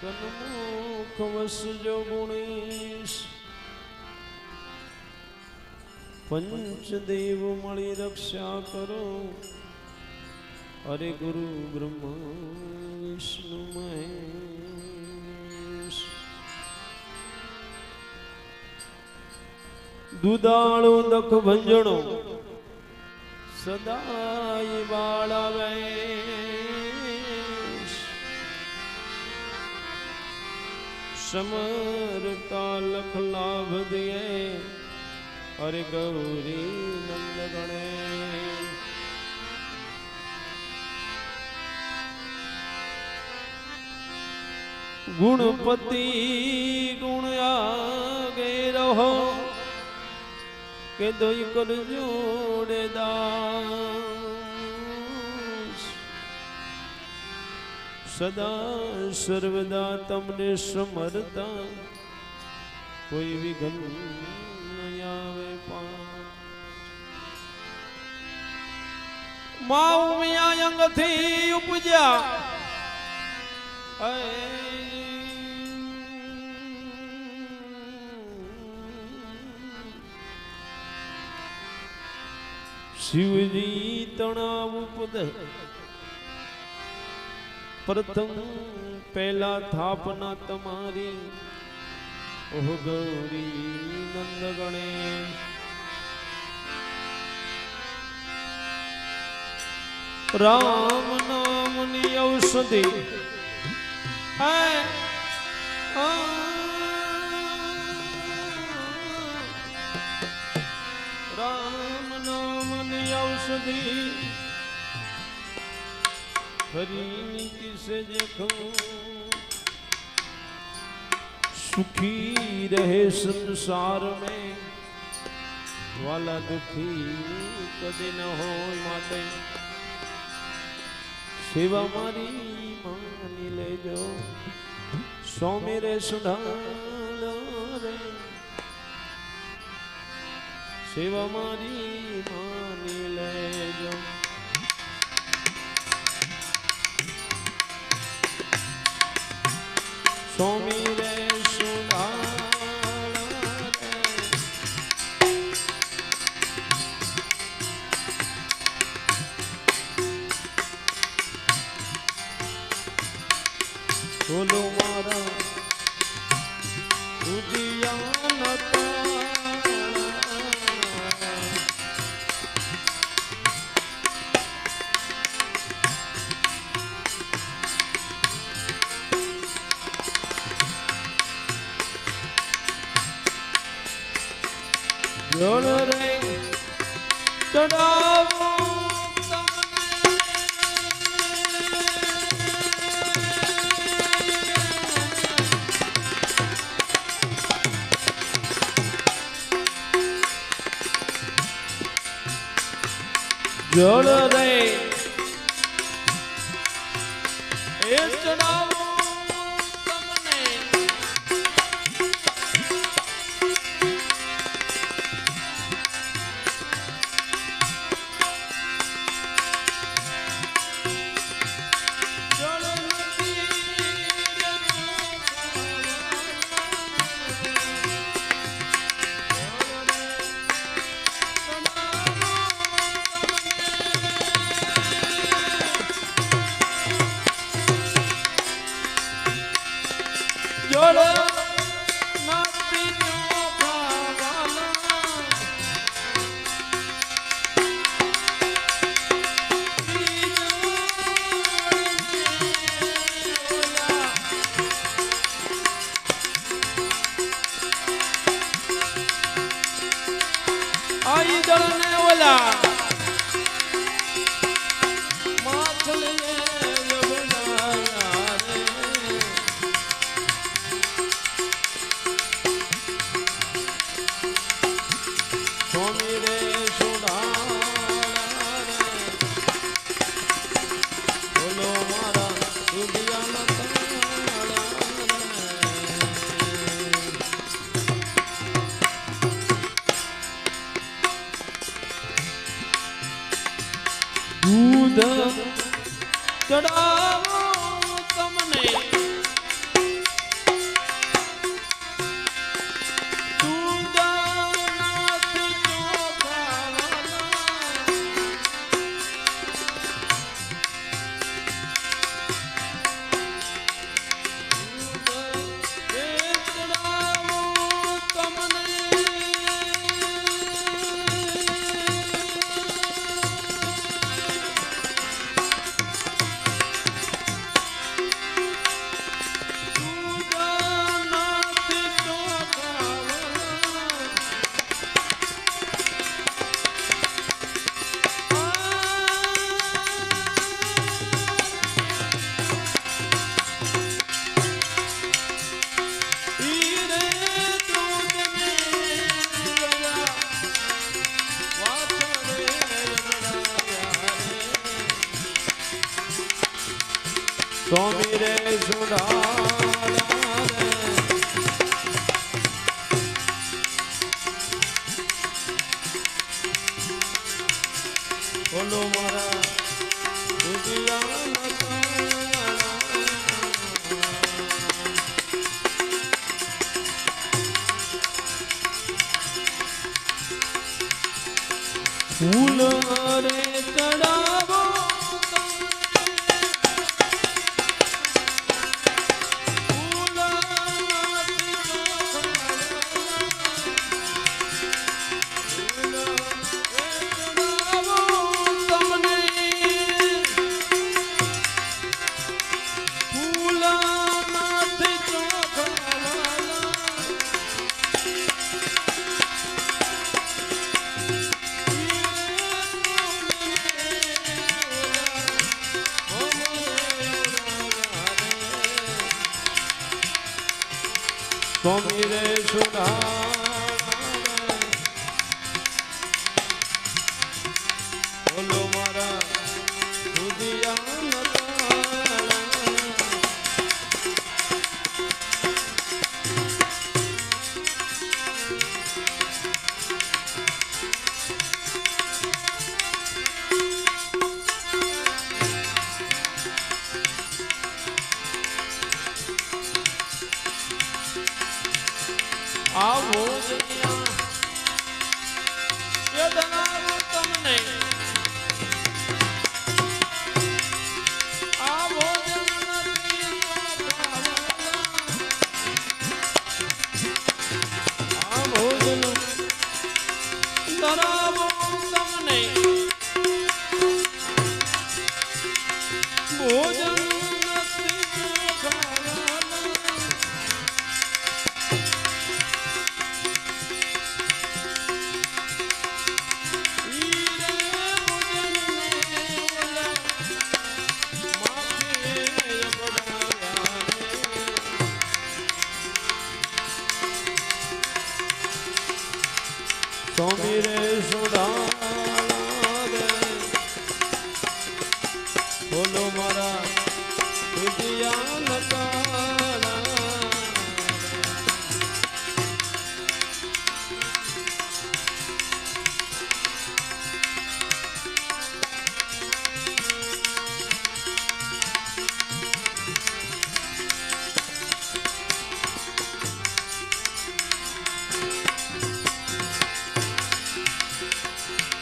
સન્મુખ વસજો ગુણેશ પંચદેવ મળી રક્ષા કરો. અરે ગુરુ બ્રહ્મા, વિષ્ણુ મહેશ. દુદાળો દખ ભંજણો સદાય બાળાવે. સમરતા લખ લાભ દે અરે ગૌરી નંદ ગણે ગુણપતિ ગુણ આગે રહો કે દોઈ કર જોડે દાસ સદા સર્વદા તમને સમરતા. કોઈ વિઘન આવે મા ઉમિયા ઉપજ્યા. શિવજી તણાવ ઉપદ પ્રથમ પહેલા થાપના તમારી. ઓહ ગૌરી નંદ ગણે રામ નામની ઔષધિ. રામ નામની ઔષધિ. ફરી કિસે જખો સુખી રહે સંસાર મે વાલા દુખી કદી ન હોય માટે. સેવા મારી માની લેજો. સ્વામી રે સુધાર રે. સેવા મારી માની લેજો. બોલો મારા જળ રે એ ચડાવો Hallelujah. દૂધ ચડાવો તમને. બોલો મારા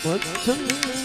વત્સંદર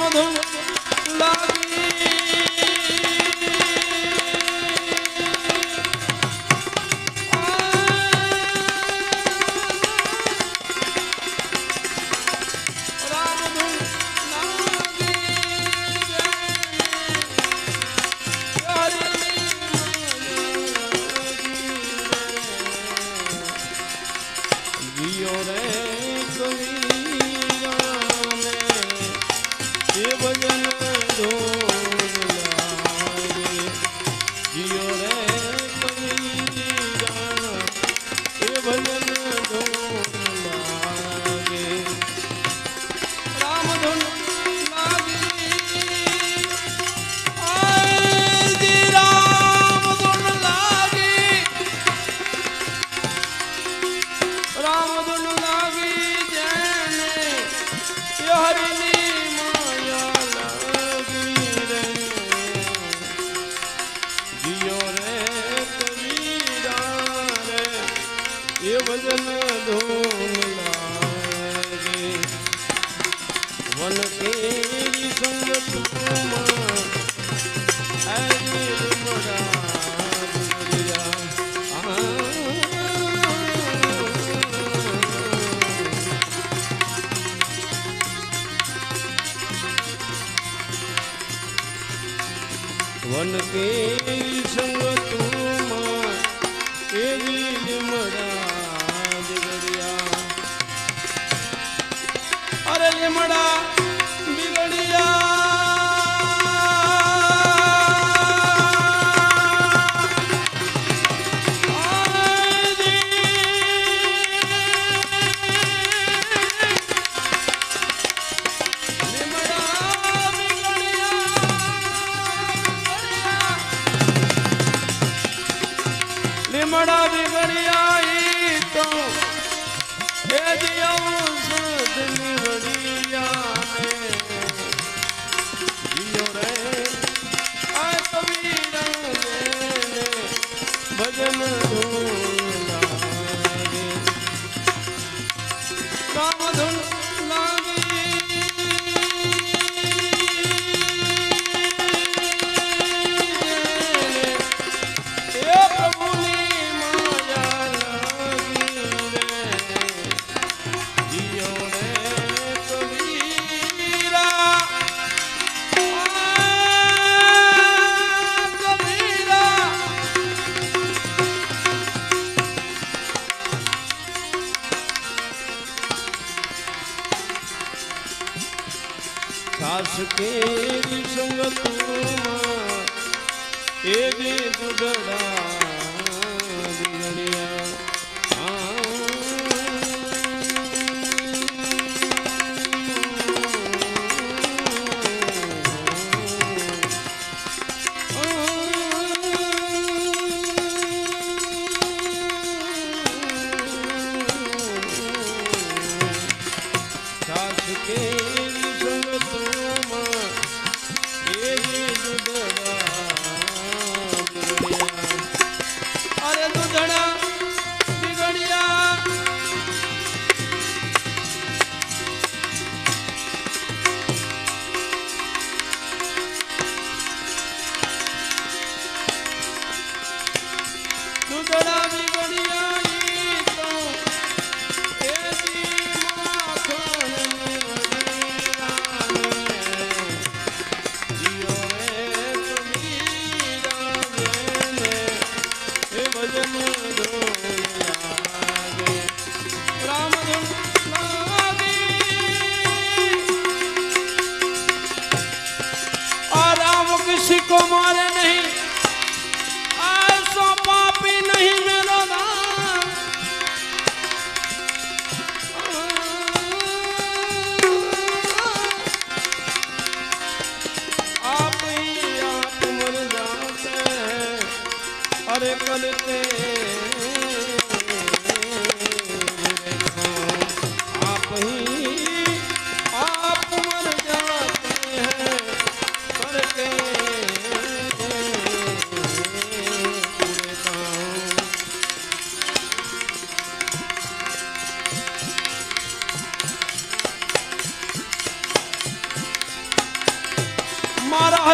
મધુર લાગી રે કબીરા રે એ ભજન ધૂમ લાગે વન તેરી સંગત વન કે લીમડા અરે લીમડા जन दो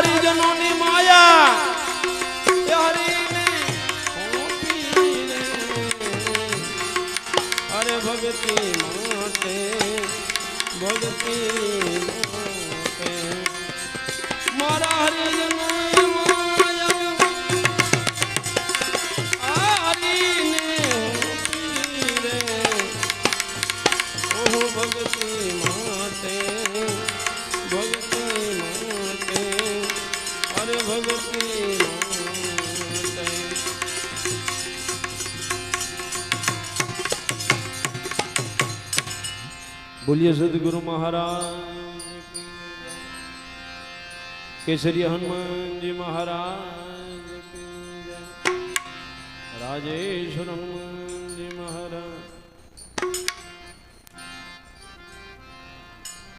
હરિજનોની માયા. એ હરિને. અરે ભગતિ માટે ભગતિ મારા હરિજનો ભગતી માટે. बोलिए सदगुरु महाराज। केसरी हनुमान जी महाराज। राजेश्वर हनुमान